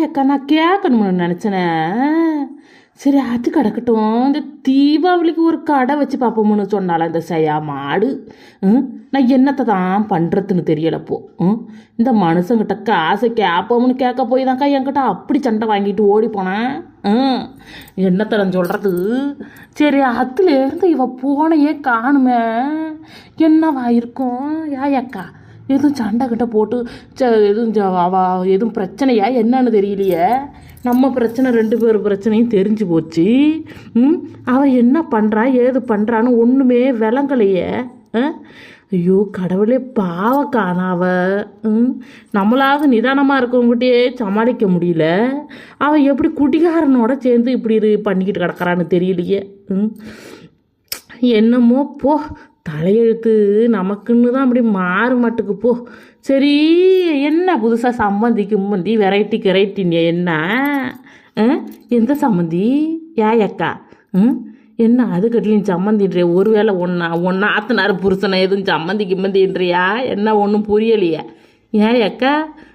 அக்கா நான் கேட்கணும்னு நினச்சினேன் சரி அது கிடக்கட்டும். இந்த தீபாவளிக்கு ஒரு கடை வச்சு பார்ப்போம்னு சொன்னால இந்த செய்யா மாடு? ம், நான் என்னத்தை தான் பண்ணுறதுன்னு தெரியலப்போ ம், இந்த மனுஷங்கிட்ட காசை கேட்போம்னு கேட்க போய் தான்க்கா என்கிட்ட அப்படி சண்டை வாங்கிட்டு ஓடி போனேன். ம், என்னத்தை நான் சொல்கிறது சரி அதுலேருந்து இவ போனையே காணுமே. என்னவா இருக்கும்? யாயக்கா எதுவும் சண்டை கிட்ட போட்டு ச எதுவும் அவ எதுவும் பிரச்சனையா? என்னன்னு தெரியலையே. நம்ம பிரச்சனை ரெண்டு பேர் பிரச்சனையும் தெரிஞ்சு போச்சு. ம்? அவள் என்ன பண்ணுறா ஏது பண்ணுறான்னு ஒன்றுமே விளங்கலையே. ஆ? ஐயோ கடவுளே பாவ காணாவ ம்? நம்மளாவது நிதானமாக இருக்கவங்ககிட்டயே சமாளிக்க முடியல. அவள் எப்படி குடிகாரனோட சேர்ந்து இப்படி இது பண்ணிக்கிட்டு கிடக்குறான்னு தெரியலையே. ம்? என்னமோ போ தலையெழுத்து நமக்குன்னு தான் அப்படி மாறு மாட்டுக்கு போ. சரி என்ன புதுசாக சம்மந்தி கிம்மந்தி வெரைட்டி கெரைட்டின்னு என்ன? ஆ? எந்த சம்மந்தி ஏக்கா ம் என்ன அது கட்டிலையும் சம்மந்தின்ற ஒருவேளை ஒன்றா ஒன்றா ஆத்தனார் புருஷனை எதுவும் சம்மந்தி கிம்மந்தின்றியா என்ன ஒன்றும் புரியலையே. ஏன் அக்கா?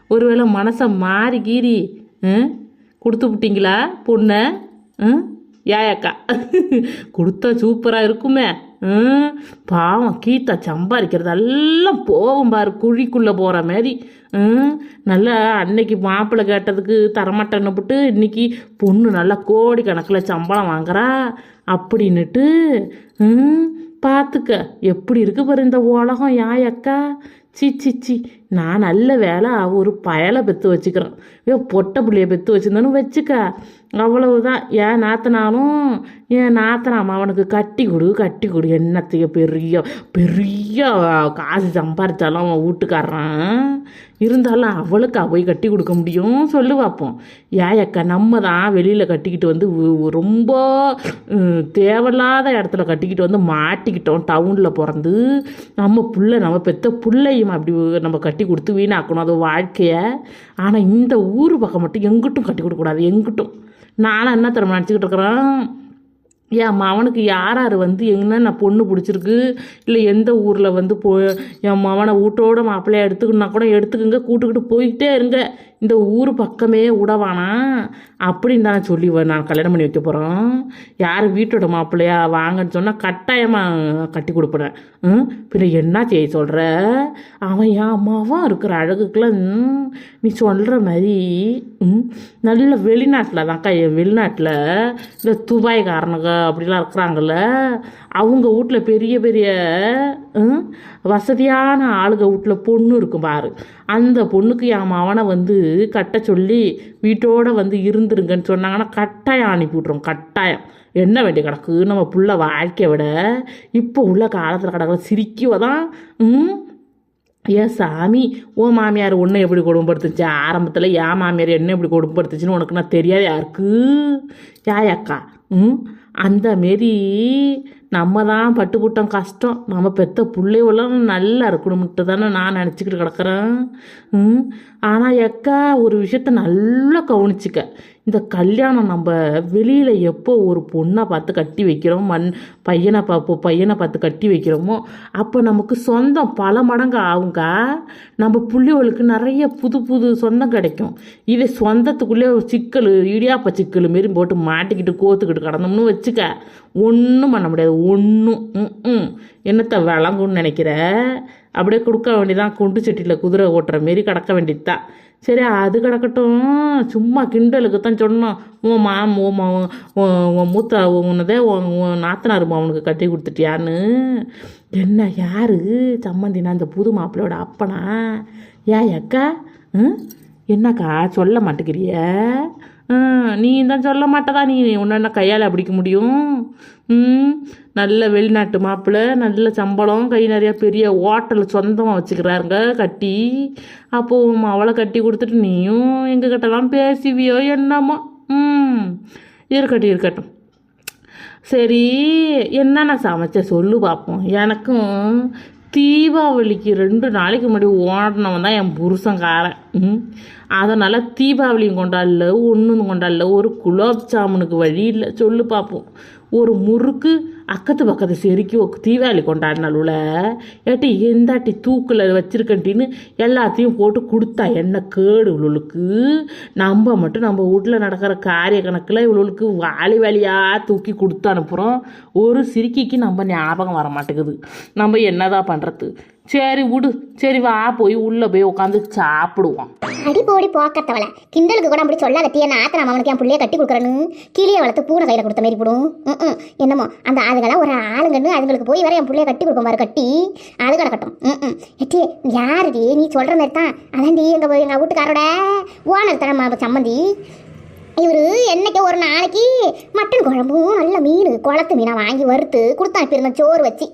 ஒருவேளை மனசை மாறி கீறி ம் கொடுத்து விட்டீங்களா பொண்ணை? ம் ஏக்கா கொடுத்தா சூப்பராக இருக்குமே. பாவம் கீதா சம்பாதிக்கிறது எல்லாம் போகும் பாரு குழிக்குள்ளே போகிற மாதிரி. ம் நல்லா அன்னைக்கு மாப்பிள்ளை கேட்டதுக்கு தரமாட்டேன்னு போட்டு இன்றைக்கி பொண்ணு நல்லா கோடி கணக்கில் சம்பளம் வாங்குறா அப்படின்னுட்டு ம் பார்த்துக்க. எப்படி இருக்கு பாரு இந்த உலகம் யாயக்கா சி சி சி. நான் நல்ல வேலை ஒரு பயலை பெற்று வச்சுக்கிறேன் ஏ பொட்டை பிள்ளைய பெற்று வச்சுருந்தானு வச்சுக்க. அவ்வளவுதான். ஏன் நாத்தனாலும் என் நாத்தனாம் அவனுக்கு கட்டி கொடு கட்டி கொடு. என்னத்தையோ பெரிய பெரிய காசு சம்பாரிச்சாலும் அவன் வீட்டுக்காரன். இருந்தாலும் அவளுக்கா போய் கட்டி கொடுக்க முடியும் சொல்லு பார்ப்போம் ஏயக்கா நம்ம தான் வெளியில் கட்டிக்கிட்டு வந்து ரொம்ப தேவையில்லாத இடத்துல கட்டிக்கிட்டு வந்து மாட்டிக்கிட்டோம். டவுனில் பிறந்து நம்ம புள்ள நம்ம பெத்த பிள்ளையும் அப்படி நம்ம கட்டி கட்டி கொடுத்து வீணாக்கணும். அது வாழ்க்கையை. ஆனால் இந்த ஊர் பக்கம் மட்டும் எங்கிட்டும் கட்டி கொடுக்கக்கூடாது. எங்கிட்டும். நானும் என்ன திறமை நினச்சிக்கிட்டு இருக்கிறேன். என் மவனுக்கு யார் யார் வந்து என்னென்ன பொண்ணு பிடிச்சிருக்கு? இல்லை எந்த ஊரில் வந்து போ என் மவனை வீட்டோட மாப்பிள்ளைய எடுத்துக்கணுன்னா கூட எடுத்துக்கங்க கூட்டுக்கிட்டு போயிட்டே இருங்க. இந்த ஊர் பக்கமே விடவானா அப்படின்னு தான் சொல்லி நான் கல்யாணம் பண்ணி வைக்க போகிறோம் யார் வீட்டோட மாப்பிள்ளையா வாங்கன்னு சொன்னால் கட்டாயமாக கட்டி கொடுப்பேன். ம்? பின்ன என்ன செய்ய சொல்கிற அவன் என் அம்மாவும் இருக்கிற அழகுக்கெல்லாம் நீ சொல்கிற மாதிரி ம், நல்ல வெளிநாட்டில் தான்க்கா வெளிநாட்டில் இந்த துபாய்க்காரனுங்க அப்படிலாம் இருக்கிறாங்கல்ல அவங்க வீட்டில் பெரிய பெரிய வசதியான ஆளுங்க வீட்டில் பொண்ணு இருக்கும் பாரு. அந்த பொண்ணுக்கு என் மவனை வந்து கட்ட சொல்லி வீட்டோட வந்து இருந்துருங்கன்னு சொன்னாங்கன்னா கட்டாயம் அனுப்பி விட்ருவோம் கட்டாயம். என்ன வேண்டிய கிடக்கு நம்ம புள்ள வாழ்க்கையை விட இப்போ உள்ள காலத்தில் கிடக்கிற சிரிக்குவ தான் ம் ஏன் சாமி ஓ மாமியார் உன்னை எப்படி கொடுமைப்படுத்துச்சு? ஆரம்பத்தில் ஏன் மாமியார் என்ன எப்படி கொடுமைப்படுத்துச்சுன்னு உனக்கு நான் தெரியாது யாருக்கு? யாயக்கா ம் அந்த மாரி நம்ம தான் பட்டுப்புட்டோம் கஷ்டம். நம்ம பெத்த பிள்ளைவெல்லாம் நல்லா இருக்கணும்ட்டு தானே நான் நினச்சிக்கிட்டு கிடக்குறேன். ஆனால் எக்கா ஒரு விஷயத்த நல்லா கவனிச்சிக்க. இந்த கல்யாணம் நம்ம வெளியில் எப்போ ஒரு பொண்ணை பார்த்து கட்டி வைக்கிறோம் மண் பையனை பார்ப்போம் பையனை பார்த்து கட்டி வைக்கிறோமோ அப்போ நமக்கு சொந்தம் பல மடங்கு ஆகுங்க. நம்ம பிள்ளைகளுக்கு நிறைய புது புது சொந்தம் கிடைக்கும். இதே சொந்தத்துக்குள்ளே ஒரு சிக்கல் இடியாப்ப சிக்கல் மாரி போட்டு மாட்டிக்கிட்டு கோத்துக்கிட்டு கிடந்தோம்னு வச்சுக்க ஒன்றும் பண்ண முடியாது. ஒன்றும் ம் என்னத்தை விளங்கும்னு நினைக்கிற? அப்படியே கொடுக்க வேண்டியதான் குண்டு சட்டியில் குதிரை ஓட்டுற மாரி கிடக்க வேண்டியதுதான். சரி அது கிடக்கட்டும். சும்மா கிண்டலுக்கு தான் சொன்னோம். உன் மாம் உன் மா- உன் மூத்த உன்னதே உன் நாத்தனார் அவனுக்கு கட்டி கொடுத்துட்டியான்னு. என்ன யாரு? சம்மந்தினா அந்த புது மாப்பிள்ளையோட அப்பனா? ஏன் அக்கா ம்? என்னக்கா சொல்ல மாட்டேங்கிறிய? நீ தான் சொல்ல மாட்டதா? நீ உன்ன என்ன கையால் பிடிக்க முடியும்? ம் நல்ல வெளிநாட்டு மாப்பிள்ளை நல்ல சம்பளம் கை நிறையா பெரிய ஹோட்டல் சொந்தமாக வச்சுக்கிறாருங்க கட்டி. அப்போ உன் அவளை கட்டி கொடுத்துட்டு நீயும் எங்ககிட்டலாம் பேசுவியோ என்னமோ? ம் இருக்கட்டும் இருக்கட்டும். சரி என்னென்ன சமைச்ச சொல்லு பார்ப்போம் எனக்கும் தீபாவளிக்கு ரெண்டு நாளைக்கு முன்னாடி ஓடினவன் தான் என் புருஷன்காரன். ம். அதனால் தீபாவளியும் கொண்டாடல ஒன்றும் கொண்டாடல. ஒரு குலோப் ஜாமுனுக்கு வழி இல்லை. சொல்லு பார்ப்போம் ஒரு முறுக்கு அக்கத்து பக்கத்து செருக்கி தீபாவளி கொண்டாடினாலுல ஏட்டி எந்தாட்டி தூக்கில் வச்சிருக்கன்ட்டின்னு எல்லாத்தையும் போட்டு கொடுத்தா என்ன கேடு இவளுக்கு? நம்ம மட்டும் நம்ம வீட்டில் நடக்கிற காரிய கணக்கில் இவளுக்கு வாலி வேலையாக தூக்கி கொடுத்து அனுப்புகிறோம் ஒரு சிரிக்கிக்கு நம்ம ஞாபகம் வர மாட்டேங்குது நம்ம என்னதான் பண்ணுறது சரி விடு. சரி வா போய் உள்ளே போய் உட்காந்து சாப்பிடுவோம். அடி போடி போக்கத்தவளை. கிண்டலுக்கு கூட அப்படி சொல்லாத தீ என்ன ஆத்திரம் அவனுக்கு என் பிள்ளைய கட்டி கொடுக்குறேன்னு கீழே வளர்த்து பூனை கையில் கொடுத்த மாதிரி போடும். ம், என்னமோ அந்த அதுங்கெல்லாம் ஒரு ஆளுங்கன்னு அதுங்களுக்கு போய் வர என் பிள்ளைய கட்டி கொடுக்க மாதிரி கட்டி. அது கிடக்கட்டும். ம் எட்டி யாருடி? நீ சொல்கிற மாதிரி தான். அதான்டி எங்கள் எங்கள் வீட்டுக்காரோட ஓனர் தர சம்மந்தி. இவர் என்னைக்கு ஒரு நாளைக்கு குழம்பும் நல்ல மீன் குளத்து மீனை வாங்கி வறுத்து கொடுத்து அனுப்பியிருந்தேன் சோறு வச்சு.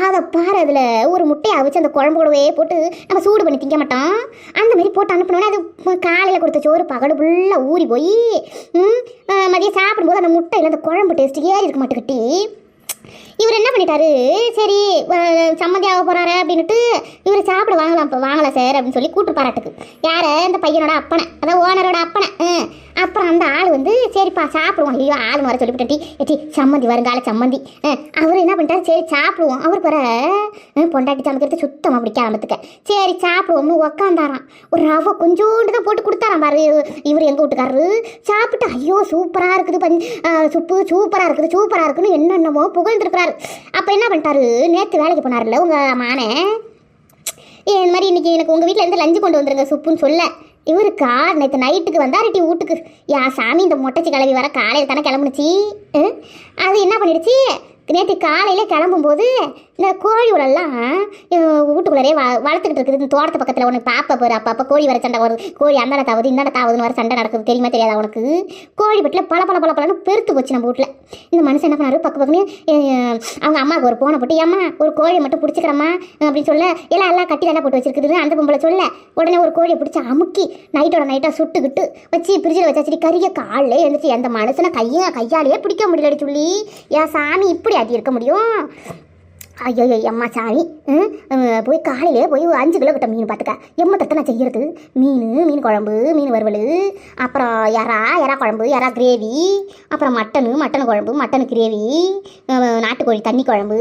அதை பாரு அதில் ஒரு முட்டையை அவிச்சு அந்த குழம்பு கூடவே போட்டு நம்ம சூடு பண்ணி திங்க மாட்டோம். அந்த மாதிரி போட்டு அனுப்பினோன்னே அது காலையில் கொடுத்த சோறு பகடு ஃபுல்லாக ஊறி போய் மதியம் சாப்பிடும்போது அந்த முட்டையில் அந்த குழம்பு டேஸ்ட் ஏறி இருக்க மாட்டேங்கிட்டி இவர் என்ன பண்ணிட்டாரு? சரி அஹ், சம்மந்தி ஆக போகிறாரு அப்படின்னுட்டு இவர் சாப்பிட வாங்கலாம் வாங்கலாம் சார் அப்படின்னு சொல்லி கூட்டு பாராட்டுக்கு யார்? இந்த பையனோட அப்பனை. அதான் ஓனரோட அப்பனை. அப்புறம் வந்து சரிப்பா சாப்பிடுவோம். ஐயோ ஆள் வர சொல்லிவிட்டு எட்டி சம்மந்தி வருங்கால சம்மந்தி. அவர் என்ன பண்ணிட்டாரு? சரி சாப்பிடுவோம். அவர் பிற பொண்டாட்டி சமைக்கிறது சுத்தமாக பிடிக்க ஆரம்பித்துக்க சரி சாப்பிடுவோம்னு உக்காந்தாராம். ஒரு ரவை கொஞ்சோண்டு தான் போட்டு கொடுத்தாராம் பாரு. இவர் எங்கள் வீட்டுக்காரரு. சாப்பிட்டு ஐயோ சூப்பராக இருக்குது பஞ் சுப்பு சூப்பராக இருக்குது சூப்பராக இருக்குன்னு என்னென்னமோ புகழ்ந்துருக்கிறாரு. அப்போ என்ன பண்ணிட்டாரு? நேற்று வேலைக்கு போனார்ல உங்கள் மானே. ஏ இந்த மாதிரி இன்னைக்கு எனக்கு உங்கள் வீட்டில் இருந்து லஞ்சு கொண்டு வந்துருங்க சுப்புன்னு சொல்ல. இவருக்கா நேற்று நைட்டுக்கு வந்தாருட்டி வீட்டுக்கு. யா சாமி இந்த மொட்டைச்சி கிளவி வர காலையில் தானே கிளம்புனுச்சு? ம்? அது என்ன பண்ணிடுச்சு? நேற்று காலையில் கிளம்பும்போது இந்த கோழி உடல்லாம் வீட்டுக்குள்ளே வ வளர்த்துக்கிட்டு இருக்குது. இந்த தோட்டத்து பக்கத்தில் உனக்கு பாப்பா போகிற அப்போ அப்போ கோழி வர சண்டை வருது. கோழி அந்தாட தாவது இந்தாட தாவதுன்னு வர சண்டை நடக்குது. தெரியுமா தெரியாதா உனக்கு? கோழி பட்டில் பல பல பல பலன்னு பெருத்து போச்சு நம்ம வீட்டில். இந்த மனுஷன் என்ன பண்ணாரு? பக்கம் பக்கமே அவங்க அம்மாவுக்கு ஒரு போனை போட்டு ஏம்மா ஒரு கோழியை மட்டும் பிடிச்சிக்கிறம்மா அப்படின்னு சொல்ல எல்லாம் எல்லாம் கட்டி தானே போட்டு வச்சிருக்குதுன்னு அந்த பொம்பளை சொல்ல. உடனே ஒரு கோழியை பிடிச்சி அமுக்கி நைட்டோட நைட்டாக சுட்டுக்கிட்டு வச்சு பிரிட்ஜில் சரி கறிய காலையில் எழுந்துச்சு அந்த மனுஷனை கையை கையாலேயே பிடிக்க முடியலடி சொல்லி. ஏன் சாமி இப்படி ஆட்டி இருக்க முடியும். ஐயோ அம்மா சாமி. போய் காலையிலே போய் அஞ்சு கிலோ கிட்ட மீன் பார்த்துக்க. எம்மா தட்டை நான் மீன் மீன் குழம்பு மீன் வறுவல். அப்புறம் எறா எறா குழம்பு எறா கிரேவி அப்புறம் மட்டனு மட்டன் குழம்பு மட்டன் கிரேவி நாட்டுக்கோழி தண்ணி குழம்பு.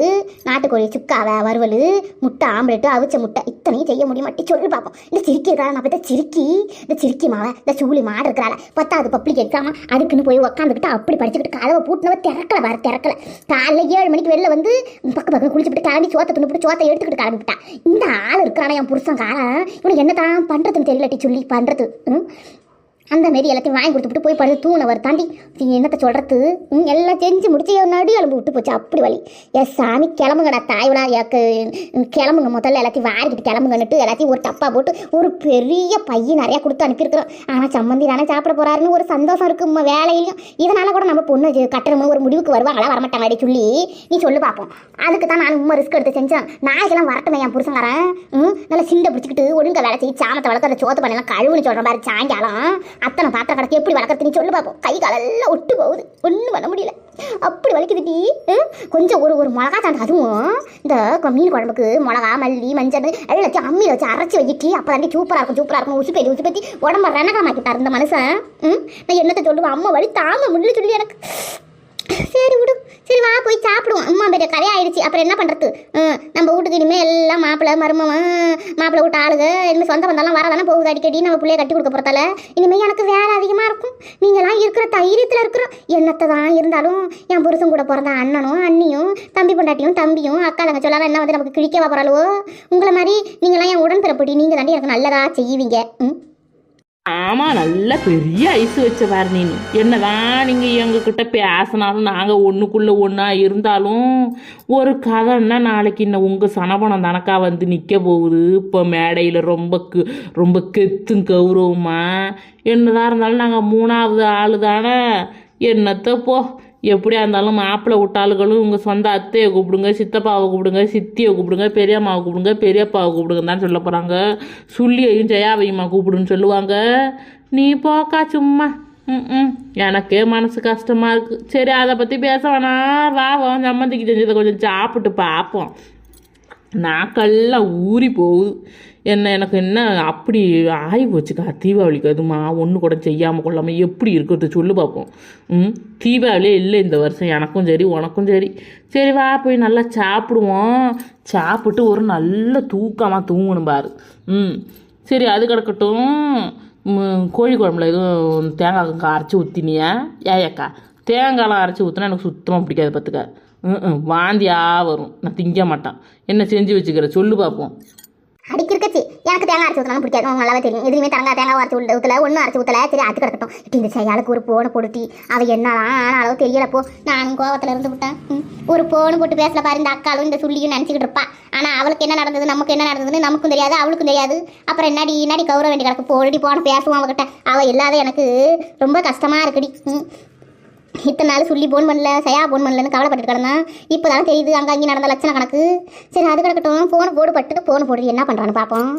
நாட்டுக்கோழி சுக்காவை வறுவல் முட்டை ஆம்லெட்டு அவிச்ச முட்டை. இத்தனையும் செய்ய முடிய மாட்டே சொல்லி பார்ப்போம் இந்த சிரிக்கி இருக்கிறாள் நான் பார்த்தா சிரிக்கி. இந்த சிரிக்கி மாவை இந்த சூழி மாடு இருக்கிறாள். பத்தாவது பப்ளிக் எக்ஸாமா அதுக்குன்னு போய் உக்காந்துக்கிட்டு அப்படி படிச்சுக்கிட்டு கதவை பூட்டினவ திறக்கல வர திறக்கல. காலைல ஏழு மணிக்கு வெளில வந்து பக்கம் பக்கம் அடிச்சுட்டு கிளம்பி சோத்தை துணுப்பிட்டு சோத்தை எடுத்துக்கிட்டு கிளம்பிட்டா இந்த ஆள் இருக்கிறானா என் புருஷன் காலம் இவனுக்கு என்ன தான் பண்ணுறதுன்னு தெரியலட்டி சொல்லி பண்ணுறது அந்த மாரி எல்லாத்தையும் வாங்கி கொடுத்துட்டு போய் படுத்து தூணவர் தாண்டி என்னத்தை என்னத்த சொல்கிறது ம், எல்லாம் செஞ்சு முடிச்சு நடு எலும்பு விட்டு போச்சு அப்படி வழி என் சாமி கிளம்புங்கடா தாய்வனா எனக்கு கிளம்புங்க. முதல்ல எல்லாத்தையும் வாரிக்கிட்டு கிளம்புங்கன்னுட்டு எல்லாத்தையும் ஒரு டப்பா போட்டு ஒரு பெரிய பையன் நிறையா கொடுத்து அனுப்பியிருக்கிறோம். ஆனால் சம்மந்தி தானே சாப்பிட போகிறாருன்னு ஒரு சந்தோஷம் இருக்கு வேலையிலையும். இதனால் கூட நம்ம பொண்ணு ஜெ- கட்டணும்னு ஒரு முடிவுக்கு வருவாங்களா வரமாட்டாங்க சொல்லி. நீ சொல்லு பார்ப்போம் அதுக்கு தான் நான் உண்மை ரிஸ்க் எடுத்து செஞ்சேன். நாய்க்கெல்லாம் வரட்டுமே என் புருஷங்காரன் ம் நல்லா சிண்டை பிடிச்சிக்கிட்டு ஒழுங்காக வேலை செய்ய சாமத்தை வளர்த்து அந்த சோத்து பண்ணலாம் கழுவுன்னு சொல்கிற மாதிரி சாயங்காலம். அத்தனை பாத்திர கணக்கு எப்படி வளர்க்குறது நீ சொல்லு பார்ப்போம் கை காலெல்லாம் ஒட்டு போகுது. ஒன்றும் பண்ண முடியல. அப்படி வலிக்குது டீ ம்? கொஞ்சம் ஒரு ஒரு மிளகா தாண்டி அதுவும் இந்த மீன் குழம்புக்கு மிளகா மல்லி மஞ்சள் எல்லாத்தையும் அம்மியில் வச்சு அரைச்சி வைக்கி அப்போ தாண்டி சூப்பராக இருக்கும் சூப்பராக இருக்கும். உசுப்பேத்தி உசுப்பேத்தி உடம்ப ரணகமாக்கிட்டார் இந்த மனுஷன். ம்? நான் என்னத்தை சொல்லுவேன்? அம்மா வலி தாங்க முடியல சொல்லி எனக்கு சரி விடு. சரி வா போய் சாப்பிடுவோம். அம்மா பெரிய கதையாயிடுச்சு அப்புறம் என்ன பண்ணுறது நம்ம வீட்டுக்கு இனிமேல் எல்லாம் மாப்பிள்ளை மருமவன் மாப்பிள்ளை விட்டு ஆளுக இனிமேல் சொந்த பந்தெல்லாம் வரதானே போகுது அடிக்கடி. நம்ம பிள்ளைய கட்டி கொடுக்க போகிறதால இனிமேல் எனக்கு வேலை அதிகமாக இருக்கும். நீங்களாம் இருக்கிற தைரியத்தில் இருக்கிறோம். என்னத்தை தான் இருந்தாலும் என் புருஷன் கூட பிறந்த அண்ணனும் அண்ணியும் தம்பி பொண்டாட்டியும் தம்பியும் அக்கா தங்க சொல்லாம என்ன வந்து நமக்கு கிழிக்க போகிறாளோ உங்களை மாதிரி நீங்களாம் என் உடன்பிறப்படி. நீங்கள் தாண்டி எனக்கு நல்லதாக செய்வீங்க. ம்? ஆமாம் நல்ல பெரிய ஐஸ் வச்ச பாரு நீ என்னதான் நீங்கள் எங்ககிட்ட பேசினாலும் நாங்கள் ஒன்றுக்குள்ளே ஒன்றா இருந்தாலும் ஒரு கதைன்னா நாளைக்கு இன்னும் உங்கள் சனபணம் தனக்கா வந்து நிற்க போகுது. இப்போ மேடையில் ரொம்ப ரொம்ப கெத்தும் கௌரவமா. என்னதான் இருந்தாலும் நாங்கள் மூணாவது ஆள் தானே என்னத்த போ எப்படியா இருந்தாலும் மாப்பிள்ளை விட்டாளுகளும் உங்கள் சொந்த அத்தையை கூப்பிடுங்க சித்தப்பாவை கூப்பிடுங்க சித்தியை கூப்பிடுங்க பெரியம்மாவை கூப்பிடுங்க பெரியப்பாவை கூப்பிடுங்க தான் சொல்ல போகிறாங்க சுள்ளியையும் ஜெயாவையுமா கூப்பிடுன்னு சொல்லுவாங்க. நீ போக்கா சும்மா. ம் ம். எனக்கே மனசு கஷ்டமாக இருக்குது சரி அதை பற்றி பேச வேணாம் வாவோம் சம்மந்திக்கு செஞ்சதை கொஞ்சம் சாப்பிட்டு பார்ப்போம். நாக்கெல்லாம் ஊறி போகுது. என்ன எனக்கு என்ன அப்படி ஆகி போச்சுக்கா தீபாவளிக்கு அதுமா ஒன்று கூட செய்யாமல் கொள்ளாமல் எப்படி இருக்கிறது சொல்லு பார்ப்போம் ம் தீபாவளியே இல்லை இந்த வருஷம். எனக்கும் சரி உனக்கும் சரி. சரி வா போய் நல்லா சாப்பிடுவோம். சாப்பிட்டு ஒரு நல்ல தூக்கமாக தூங்கணும் பாரு. ம் சரி அது கிடக்கட்டும். கோழி குழம்புல எதுவும் தேங்காய் அரைச்சி ஊற்றினியா ஏயக்கா தேங்காய்லாம் அரைச்சி ஊற்றினா எனக்கு சுத்தமாக பிடிக்காது பார்த்துக்க ம் ம், வாந்தியாக வரும். நான் திங்க மாட்டேன். என்ன செஞ்சு வச்சுக்கிற? சொல்லு பார்ப்போம் அடிக்கு இருக்கச்சு. எனக்கு தேங்காய் அரைச்சி ஊற்றலாம் பிடிக்காது. உங்களுக்கு நல்லாவே தெரியும். எதுவுமே தேங்காய் தேங்காய் அரைச்சி உள்ள ஊற்றல ஒன்றும் அரைச்சி ஊற்றல சரி அது கிடக்கட்டும் இட்டி இந்த செயலுக்கு ஒரு போனை போட்டுட்டி அவ என்னலாம் ஆனாலும் தெரியலப்போ. நானும் கோவத்தில் இருந்து விட்டேன். ஒரு போன் போட்டு பேசல பாரு இந்த அக்காலும் இந்த சுள்ளியும் நினச்சிக்கிட்டு இருப்பா. ஆனால் அவளுக்கு என்ன நடந்தது நமக்கு என்ன நடந்ததுன்னு நமக்கும் தெரியாது அவளுக்கும் தெரியாது. அப்புறம் என்னடி என்னடி கௌரவ வேண்டி கிடக்கு? போடி போன பேசுவோம் அவகிட்ட. அவள் இல்லாத எனக்கு ரொம்ப கஷ்டமாக இருக்குடி. இத்தனை நாள் சொல்லி போன் பண்ணல சயா போன் பண்ணலன்னு கவலைப்பட்டு கிடந்தான் இப்போ தான் தெரியுது அங்கே அங்கே நடந்த லட்சணம் கணக்கு சரி அது கிடக்கட்டும் ஃபோன் போடு பட்டுட்டு ஃபோன் போடு என்ன பண்ணுறான்னு பார்ப்போம்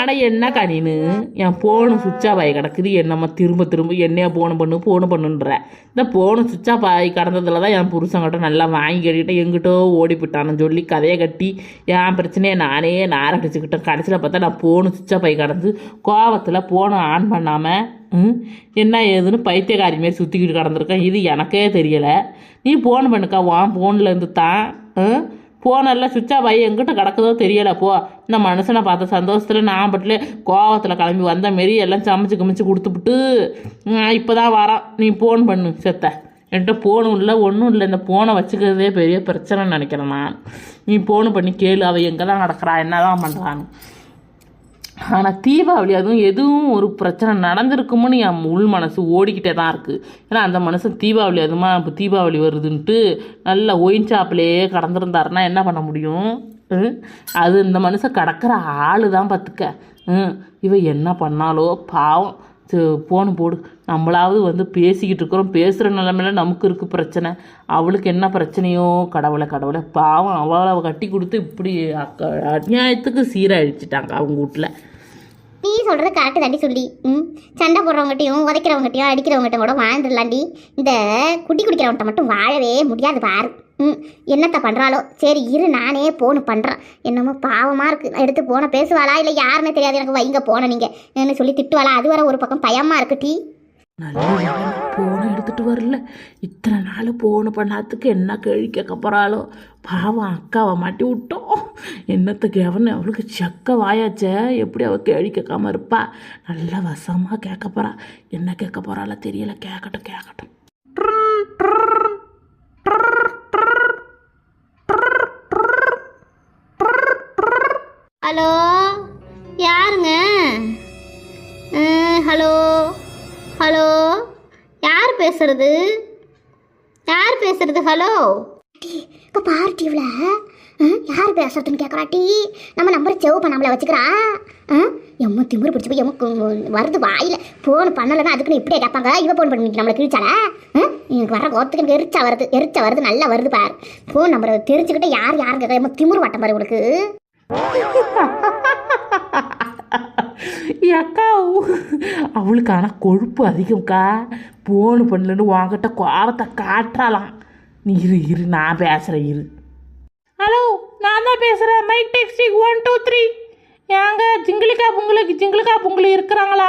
அட என்னக்கா நீனு என் ஃபோனு சுவிட்ச் ஆஃப் ஆகி கிடக்குது. என்னம்மா திரும்ப திரும்ப என்னையா போன் பண்ணு போன் பண்ணுன்ற. இந்த ஃபோனு சுவிட்ச் ஆஃப் ஆகி கடந்ததுல தான் என் புருஷங்கிட்ட நல்லா வாங்கி கட்டிட்டு எங்கிட்டோ ஓடி போட்டான்னு சொல்லி கதையை கட்டி என் பிரச்சனையை நானே நாரடிச்சுக்கிட்டேன் கடைசியில் பார்த்தா நான் ஃபோனு சுவிட்ச் ஆஃப் ஆகி கடந்து கோவத்தில் ஃபோனை ஆன் பண்ணாமல் என்ன ஏதுன்னு பைத்தியக்காரி மாரி சுற்றிக்கிட்டு கடந்திருக்கேன். இது எனக்கே தெரியலை. நீ ஃபோன் பண்ணுக்கா வான் ஃபோன்லேருந்து தான் ஃபோனெல்லாம் சுவிட்ச் ஆஃப் ஆகி எங்கிட்ட கிடக்குதோ தெரியலை போ. இந்த மனுஷனை பார்த்த சந்தோஷத்தில் நான் பட்டில் கோவத்தில் கிளம்பி வந்த மாரி எல்லாம் சமைச்சு கமிச்சு கொடுத்துப்புட்டு இப்போ தான் வரான். நீ ஃபோன் பண்ணு செத்த. என்கிட்ட ஃபோனும் இல்லை ஒன்றும் இல்லை. இந்த ஃபோனை வச்சுக்கிறதே பெரிய பிரச்சனைன்னு நினைக்கிறேன் நான். நீ ஃபோனு பண்ணி கேளு. அவள் எங்கே தான் நடக்கிறா என்ன தான் பண்ணுறான்னு ஆனால் தீபாவளி அதுவும் எதுவும் ஒரு பிரச்சனை நடந்திருக்குமோன்னு என் உள் மனசு ஓடிக்கிட்டே தான் இருக்குது ஏன்னா அந்த மனுஷன் தீபாவளி அதுமா இப்போ தீபாவளி வருதுன்ட்டு நல்லா ஒயின் ஷாப்லேயே கடந்திருந்தாருன்னா என்ன பண்ண முடியும்? ம்? அது இந்த மனுஷன் கடக்கிற ஆள் தான் பார்த்துக்க ம்? இவ என்ன பண்ணாலோ பாவம். போன் போடு. நம்மளாவது வந்து பேசிக்கிட்டு இருக்கிறோம். பேசுகிற நிலமையில நமக்கு இருக்குது பிரச்சனை. அவளுக்கு என்ன பிரச்சனையோ கடவுளை கடவுளை. பாவம் அவளை அவ கட்டி கொடுத்து இப்படி அக்க அநியாயத்துக்கு சீராகிடுச்சிட்டாங்க அவங்க வீட்டில். நீ சொல்கிறது கரெக்டு தாண்டி சொல்லி. ம் சண்டை போடுறவங்ககிட்டயும் உதைக்கிறவங்ககிட்டயும் அடிக்கிறவங்ககிட்ட கூட வாழ்ந்துடலாண்டி. இந்த குட்டி குடிக்கிறவன்கிட்ட மட்டும் வாழவே முடியாது பாரு. ம் என்னத்த பண்ணுறாளோ சரி இரு நானே போன் பண்ணுறேன் என்னமோ பாவமாக இருக்குது எடுத்து போன பேசுவாளா? இல்லை யாருன்னு தெரியாது. எனக்கு வைங்க போன நீங்கள் என்ன சொல்லி திட்டுவாளா? அது வர ஒரு பக்கம் பயமாக இருக்கு எடுத்துட்டு வரல. இத்தனை நாள் போன பண்ணாத்துக்கு என்ன கேள்வி கேட்க போகிறாளோ பாவம் அக்காவை மாட்டி விட்டோம். என்னத்தை கேவன அவளுக்கு செக்க வாயாச்சே. எப்படி அவள் கேள்வி கேட்காம இருப்பா? நல்லா வசமாக கேட்க போறா. என்ன கேட்க போகிறாளோ தெரியல. கேட்கட்டும் கேட்கட்டும் ஹலோ? யாருங்க? ஹலோ? ஹலோ? பேசுறது? யார் பேசுறது? ஹலோ? இப்போ பாரு டிவியில் யார் பேசுறதுன்னு கேட்குறா டீ? நம்ம நம்பர் செவ் பண்ணாமல வச்சுக்கிறா. எம்ம திமிரு பிடிச்சி போய் எம்மக்கு வருது வாயில். ஃபோன் பண்ணலைன்னா அதுக்குன்னு இப்படியே கேட்பாங்க இவ ஃபோன் பண்ணி நம்மளை கிழிச்சால எனக்கு வர கோத்துக்கு எனக்கு எரிச்சா வருது. எரிச்சா வருது நல்லா வருது பாரு. ஃபோன் நம்பரை தெரிஞ்சுக்கிட்டு யார் யாருங்க? கேட்குறா எம்ம திமிரு வட்டம் பாரு உங்களுக்கு அக்கா அவளுக்கு ஆனால் கொழுப்பு அதிகம்க்கா. போன் பண்ணலன்னு உன்கிட்ட கோவத்தை காட்டுறாளாம். நீ இரு இரு நான் பேசுகிறேன் இரு. ஹலோ நான் தான் பேசுகிறேன் mike testing one two three ஏங்க ஜிங்கிலிக்கா பொங்கலுக்கு ஜிங்கிலிக்கா பொங்கல் இருக்கிறாங்களா?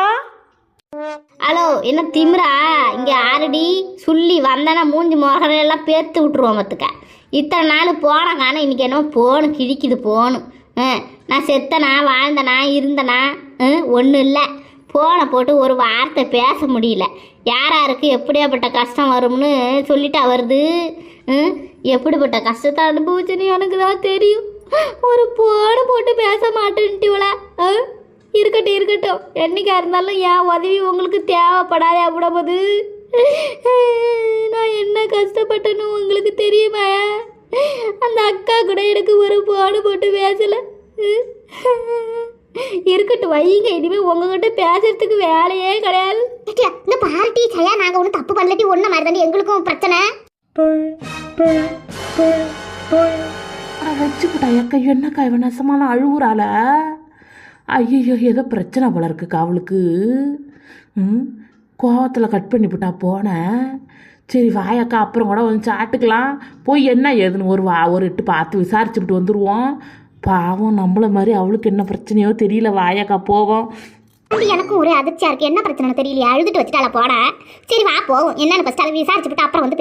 ஹலோ என்ன திமிரா? இங்கே ஆல்ரெடி சொல்லி வந்தனா மூஞ்சி முகரையெல்லாம் பேர்த்து விட்ருவோம் மத்துக்க இத்தனை நாள் போன காண இன்னைக்கு என்ன போனு கிழிக்குது போகணும் நான் செத்தனா வாழ்ந்தனா இருந்தனா ஒன்றும் இல்லை. போனை போட்டு ஒரு வார்த்தை பேச முடியல. யார் யாருக்கு எப்படியாப்பட்ட கஷ்டம் வரும்னு சொல்லிட்டா வருது ம், எப்படிப்பட்ட கஷ்டத்தை அனுபவிச்சுன்னு எனக்கு தான் தெரியும்? ஒரு போனை போட்டு பேச மாட்டேன்ட்டுவளா ஆ? இருக்கட்டும் இருக்கட்டும். என்னைக்கா இருந்தாலும் என் உதவி உங்களுக்கு தேவைப்படாதே அப்படிம்போது நான் என்ன கஷ்டப்பட்டேன்னு உங்களுக்கு தெரியுமா? அந்த அக்கா கூட எனக்கு ஒரு போடு போட்டு பேசலை இருக்கட்டும் வைங்க. இனிமே உங்ககிட்ட பேசுறதுக்கு வேலையே கிடையாது. இந்த பார்ட்டி சையா நாங்க ஒன்றும் தப்பு பண்ணலட்டி ஒன்றும் மாதிரி தாண்டி எங்களுக்கும் பிரச்சனை. வச்சுக்கிட்டா அக்கா என்னக்கா இவன் நெசமான அழுவுறாள? ஐயோ ஏதோ பிரச்சனை போல இருக்குக்கா அவளுக்கு. ம்? கோவத்தில் கட் பண்ணிவிட்டா போனேன் சரி வாயக்கா அப்புறம் கூட வந்து சாட்டுக்கலாம் போய் என்ன ஏதுன்னு ஒரு வா ஒரு எட்டு பார்த்து விசாரிச்சுட்டு வந்துடுவோம் பாவம் நம்மள மாதிரி அவளுக்கு என்ன பிரச்சனையோ தெரியல வாயக்கா போவோம். எனக்கும் ஒரே அதிர்ச்சியா இருக்கு. என்ன பிரச்சனை தெரியலையா? அழுதுட்டு வச்சுட்டு போட சரி வா போவோம். என்னன்னு ஃபர்ஸ்ட் அதை விசாரிச்சுட்டு அப்புறம் வந்து